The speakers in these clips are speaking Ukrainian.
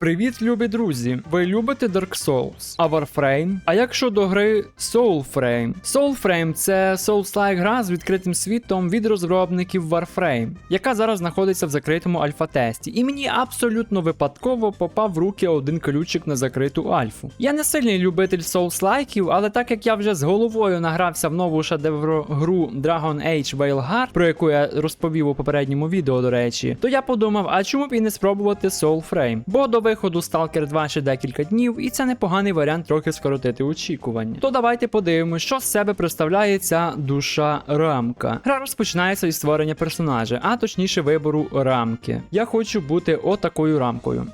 Привіт, любі друзі! Ви любите Dark Souls, а Warframe? А як щодо гри Soulframe? Soulframe – це Souls-like гра з відкритим світом від розробників Warframe, яка зараз знаходиться в закритому альфа-тесті. І мені абсолютно випадково попав в руки один ключик на закриту альфу. Я не сильний любитель Souls-лайків, але так як я вже з головою награвся в нову шедевру гру Dragon Age Veilguard, про яку я розповів у попередньому відео, до речі, то я подумав, а чому б і не спробувати Soulframe? Бо до виходу Stalker 2 ще декілька днів, і це непоганий варіант трохи скоротити очікування. То давайте подивимось, що з себе представляє ця душа рамка. Гра розпочинається із створення персонажа, а точніше вибору рамки. Я хочу бути отакою рамкою.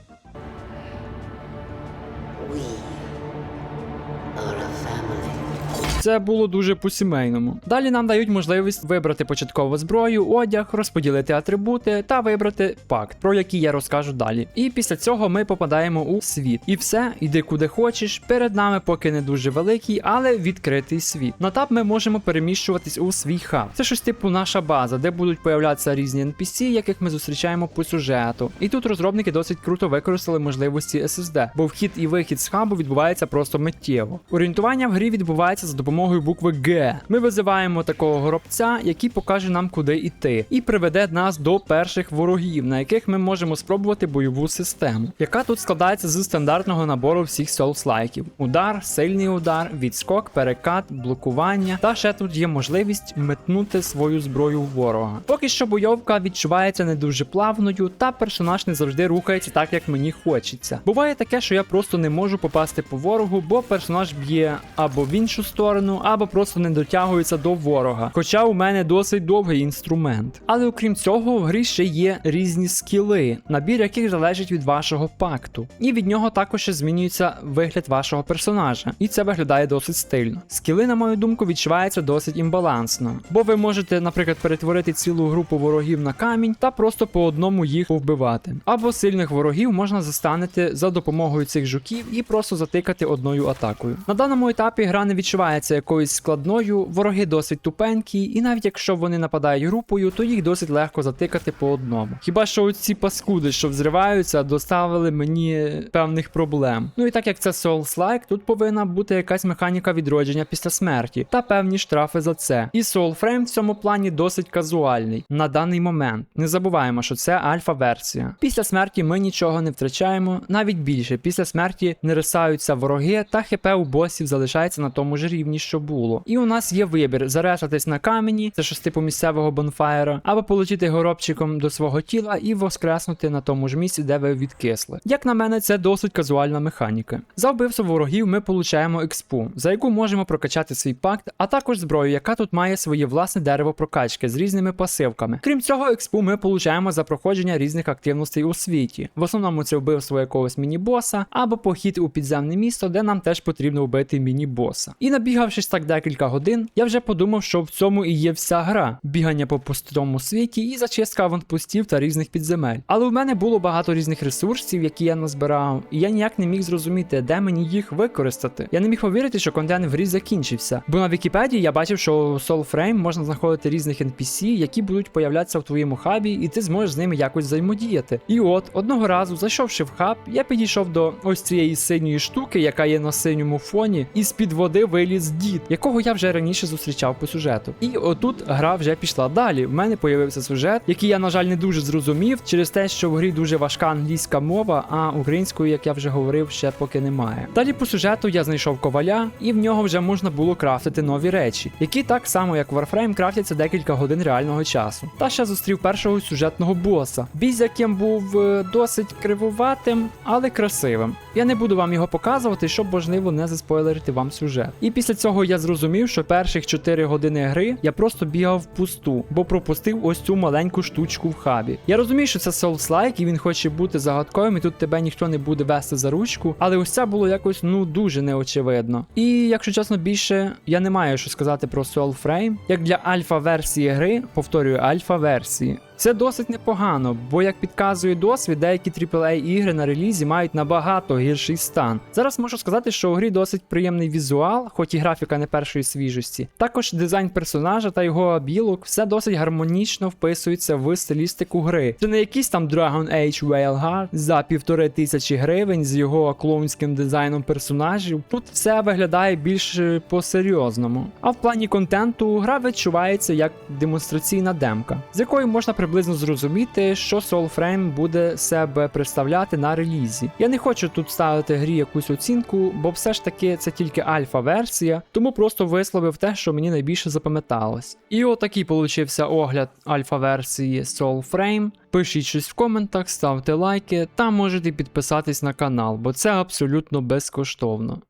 Це було дуже по-сімейному. Далі нам дають можливість вибрати початкову зброю, одяг, розподілити атрибути та вибрати пакт, про який я розкажу далі. І після цього ми попадаємо у світ. І все, іди куди хочеш. Перед нами поки не дуже великий, але відкритий світ. На тап ми можемо переміщуватись у свій хаб. Це щось типу наша база, де будуть появлятися різні NPC, яких ми зустрічаємо по сюжету. І тут розробники досить круто використали можливості SSD, бо вхід і вихід з хабу відбувається просто миттєво. Орієнтування в грі відбувається за допомогою букви Г. Ми визиваємо такого горобця, який покаже нам, куди йти, і приведе нас до перших ворогів, на яких ми можемо спробувати бойову систему, яка тут складається з стандартного набору всіх соус-лайків: удар, сильний удар, відскок, перекат, блокування. Та ще тут є можливість метнути свою зброю в ворога. Поки що бойовка відчувається не дуже плавною, та персонаж не завжди рухається так, як мені хочеться. Буває таке, що я просто не можу попасти по ворогу, бо персонаж б'є або в іншу сторону, або просто не дотягується до ворога. Хоча у мене досить довгий інструмент. Але окрім цього, в грі ще є різні скіли, набір яких залежить від вашого пакту. І від нього також ще змінюється вигляд вашого персонажа. І це виглядає досить стильно. Скіли, на мою думку, відчуваються досить імбалансно. Бо ви можете, наприклад, перетворити цілу групу ворогів на камінь та просто по одному їх повбивати. Або сильних ворогів можна застанити за допомогою цих жуків і просто затикати одною атакою. На даному етапі гра не відчувається якоюсь складною, вороги досить тупенькі, і навіть якщо вони нападають групою, то їх досить легко затикати по одному. Хіба що ці паскуди, що взриваються, доставили мені певних проблем. Ну і так як це Souls-like, тут повинна бути якась механіка відродження після смерті та певні штрафи за це. І Soulframe в цьому плані досить казуальний на даний момент. Не забуваємо, що це альфа-версія. Після смерті ми нічого не втрачаємо, навіть більше. Після смерті не рисаються вороги, та хп у босів залишається на тому ж рівні, що було. І у нас є вибір: зарешатись на камені, це щось типу місцевого бонфаєра, або полетіти горобчиком до свого тіла і воскреснути на тому ж місці, де ви відкисли. Як на мене, це досить казуальна механіка. За вбивство ворогів ми получаємо експу, за яку можемо прокачати свій пакт, а також зброю, яка тут має своє власне дерево прокачки з різними пасивками. Крім цього, експу ми получаємо за проходження різних активностей у світі. В основному це вбивство якогось міні-боса або похід у підземне місто, де нам теж потрібно вбити міні-боса. І набігавшись так декілька годин, я вже подумав, що в цьому і є вся гра: бігання по пустому світі і зачистка аванпостів та різних підземель. Але в мене було багато різних ресурсів, які я назбирав, і я ніяк не міг зрозуміти, де мені їх використати. Я не міг повірити, що контент в грі закінчився. Бо на Вікіпедії я бачив, що у Soulframe можна знаходити різних NPC, які будуть появлятися в твоєму хабі, і ти зможеш з ними якось взаємодіяти. І от одного разу, зайшовши в хаб, я підійшов до ось цієї синьої штуки, яка є на синьому фоні, і з-під води виліз дід, якого я вже раніше зустрічав по сюжету. І отут гра вже пішла далі. В мене появився сюжет, який я, на жаль, не дуже зрозумів, через те, що в грі дуже важка англійська мова, а української, як я вже говорив, ще поки немає. Далі по сюжету я знайшов коваля, і в нього вже можна було крафтити нові речі, які так само, як Warframe, крафтяться декілька годин реального часу. Та ще зустрів першого сюжетного боса, бій з яким був е, досить кривуватим, але красивим. Я не буду вам його показувати, щоб можливо не заспойлерити вам сюжет. І після цього я зрозумів, що перших 4 години гри я просто бігав впусту, бо пропустив ось цю маленьку штучку в хабі. Я розумію, що це Souls-like, і він хоче бути загадковим, і тут тебе ніхто не буде вести за ручку, але ось це було якось ну дуже неочевидно. І якщо чесно, більше я не маю що сказати про Soulframe. Як для альфа-версії гри, повторюю, альфа-версії. Це досить непогано, бо як підказує досвід, деякі AAA ігри на релізі мають набагато гірший стан. Зараз можу сказати, що у грі досить приємний візуал, хоч і графіка не першої свіжості. Також дизайн персонажа та його обілок все досить гармонічно вписується в стилістику гри. Це не якийсь там Dragon Age Veilguard за півтори тисячі гривень з його клоунським дизайном персонажів. Тут все виглядає більш по-серйозному. А в плані контенту гра відчувається як демонстраційна демка, з якої можна приблизно зрозуміти, що Soulframe буде себе представляти на релізі. Я не хочу тут ставити грі якусь оцінку, бо все ж таки це тільки альфа-версія, тому просто висловив те, що мені найбільше запам'яталось. І отакий получився огляд альфа-версії Soulframe. Пишіть щось в коментах, ставте лайки та можете підписатись на канал, бо це абсолютно безкоштовно.